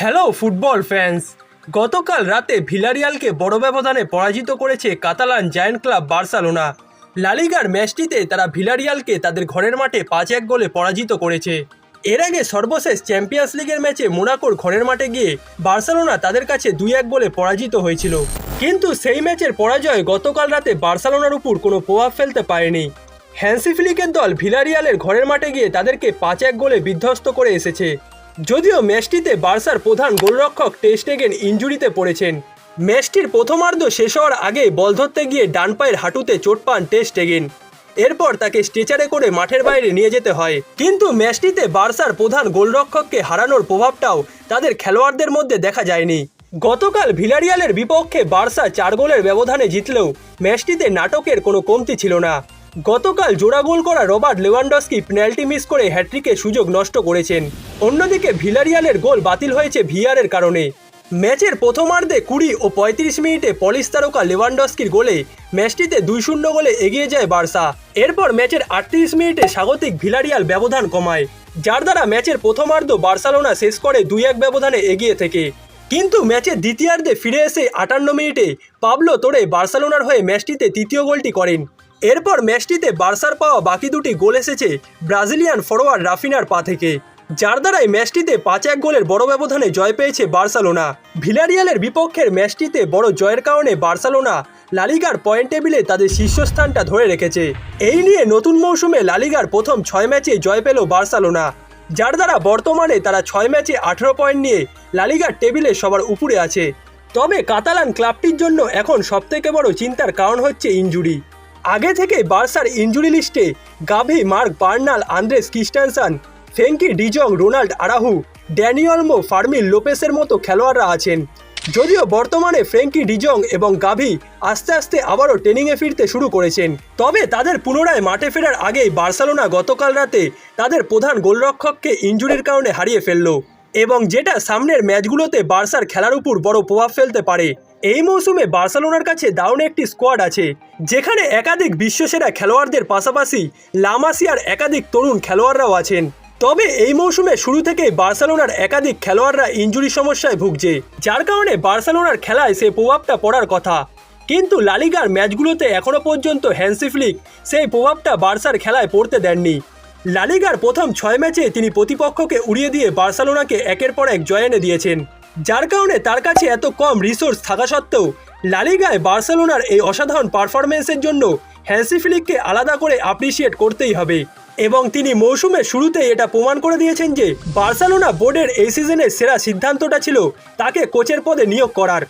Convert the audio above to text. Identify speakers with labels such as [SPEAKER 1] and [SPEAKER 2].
[SPEAKER 1] Hello football fans গতকাল রাতে ভিলারিয়ালকে বড় ব্যবধানে পরাজিত করেছে কাতালান জায়ান্ট ক্লাব বার্সেলোনা। লালিগার ম্যাচটিতে তারা ভিলারিয়ালকে তাদের ঘরের মাঠে পাঁচ এক গোলে পরাজিত করেছে। এর আগে সর্বশেষ চ্যাম্পিয়ন্স লিগের ম্যাচে মোনাকোর ঘরের মাঠে গিয়ে বার্সেলোনা তাদের কাছে দুই এক গোলে পরাজিত হয়েছিল। কিন্তু সেই ম্যাচের পরাজয় গতকাল রাতে বার্সেলোনার উপর কোনো প্রভাব ফেলতে পারেনি। হ্যান্সি ফ্লিকের দল ভিলারিয়ালের ঘরের মাঠে গিয়ে তাদেরকে পাঁচ এক গোলে বিধ্বস্ত করে এসেছে। যদিও ম্যাচটিতে বার্সার প্রধান গোলরক্ষক টেস্টেগেন ইঞ্জুরিতে পড়েছেন। ম্যাচটির প্রথমার্ধ শেষ হওয়ার আগে বল ধরতে গিয়ে ডান পায়ের হাঁটুতে চোট পান টেস্টেগেন। এরপর তাকে স্ট্রেচারে করে মাঠের বাইরে নিয়ে যেতে হয়। কিন্তু ম্যাচটিতে বার্সার প্রধান গোলরক্ষককে হারানোর প্রভাবটাও তাদের খেলোয়াড়দের মধ্যে দেখা যায়নি। গতকাল ভিলারিয়ালের বিপক্ষে বার্সা চার গোলের ব্যবধানে জিতলেও ম্যাচটিতে নাটকের কোনো কমতি ছিল না। গতকাল জোড়া গোল করা রবার্ট লেভানডস্কি পেনাল্টি মিস করে হ্যাট্রিকের সুযোগ নষ্ট করেছেন। অন্যদিকে ভিলারিয়ালের গোল বাতিল হয়েছে ভিআরের কারণে। ম্যাচের প্রথমার্ধে কুড়ি ও পঁয়ত্রিশ মিনিটে পলিশ তারকা লেভানডস্কির গোলে ম্যাচটিতে দুই শূন্য গোলে এগিয়ে যায় বার্সা। এরপর ম্যাচের আটত্রিশ মিনিটে স্বাগতিক ভিলারিয়াল ব্যবধান কমায়, যার দ্বারা ম্যাচের প্রথমার্ধ বার্সেলোনা শেষ করে দুই এক ব্যবধানে এগিয়ে থেকে। কিন্তু ম্যাচের দ্বিতীয়ার্ধে ফিরে এসে আটান্ন মিনিটে পাবলো তোড়ে বার্সেলোনার হয়ে ম্যাচটিতে তৃতীয় গোলটি করেন। এরপর ম্যাচটিতে বার্সার পাওয়া বাকি দুটি গোল এসেছে ব্রাজিলিয়ান ফরোয়ার্ড রাফিনার পা থেকে, যার দ্বারাই ম্যাচটিতে পাঁচ এক গোলের বড় ব্যবধানে জয় পেয়েছে বার্সেলোনা। ভিলারিয়ালের বিপক্ষের ম্যাচটিতে বড় জয়ের কারণে বার্সেলোনা লালিগার পয়েন্ট টেবিলে তাদের শীর্ষস্থানটা ধরে রেখেছে। এই নিয়ে নতুন মৌসুমে লালিগার প্রথম ছয় ম্যাচে জয় পেল বার্সেলোনা, যার দ্বারা বর্তমানে তারা ছয় ম্যাচে আঠেরো পয়েন্ট নিয়ে লালিগার টেবিলে সবার উপরে আছে। তবে কাতালান ক্লাবটির জন্য এখন সবথেকে বড় চিন্তার কারণ হচ্ছে ইনজুরি। আগে থেকে বার্সার ইনজুরি লিস্টে Gavi, Marc Bernal, Andreas Christensen Frenkie de Jong Ronald Araujo Dani Olmo Fermin লোপেসের মতো খেলোয়াড়রা আছেন। যদিও বর্তমানে ফ্রেঙ্কি ডিজং এবং গাভি আস্তে আস্তে আবারও ট্রেনিংয়ে ফিরতে শুরু করেছেন, তবে তাদের পুনরায় মাঠে ফেরার আগেই বার্সেলোনা গতকাল রাতে তাদের প্রধান গোলরক্ষককে ইনজুরির কারণে হারিয়ে ফেলল। এবং যেটা সামনের ম্যাচগুলোতে বার্সার খেলার উপর বড় প্রভাব ফেলতে পারে এই মৌসুমে বার্সেলোনার কাছে দারুণ একটি স্কোয়াড আছে, যেখানে একাধিক বিশ্বসেরা খেলোয়াড়দের পাশাপাশি লামাসিয়ার একাধিক তরুণ খেলোয়াড়রাও আছেন। তবে এই মৌসুমে শুরু থেকেই বার্সেলোনার একাধিক খেলোয়াড়রা ইনজুরি সমস্যায় ভুগছে, যার কারণে বার্সেলোনার খেলায় সে প্রভাবটা পড়ার কথা। কিন্তু লালিগার ম্যাচগুলোতে এখনও পর্যন্ত হ্যান্সিফ্লিক সেই প্রভাবটা বার্সার খেলায় পড়তে দেননি। লালিগার প্রথম ছয় ম্যাচে তিনি প্রতিপক্ষকে উড়িয়ে দিয়ে বার্সেলোনাকে একের পর এক জয় এনে দিয়েছেন। যার কারণে তার কাছে এত কম রিসোর্স থাকা সত্ত্বেও লালিগায় বার্সেলোনার এই অসাধারণ পারফরমেন্সের জন্য হ্যান্সি ফিলিককে আলাদা করে অ্যাপ্রিসিয়েট করতেই হবে। এবং তিনি মৌসুমের শুরুতেই এটা প্রমাণ করে দিয়েছেন যে বার্সেলোনা বোর্ডের এই সিজনের সেরা সিদ্ধান্তটা ছিল তাকে কোচের পদে নিয়োগ করার।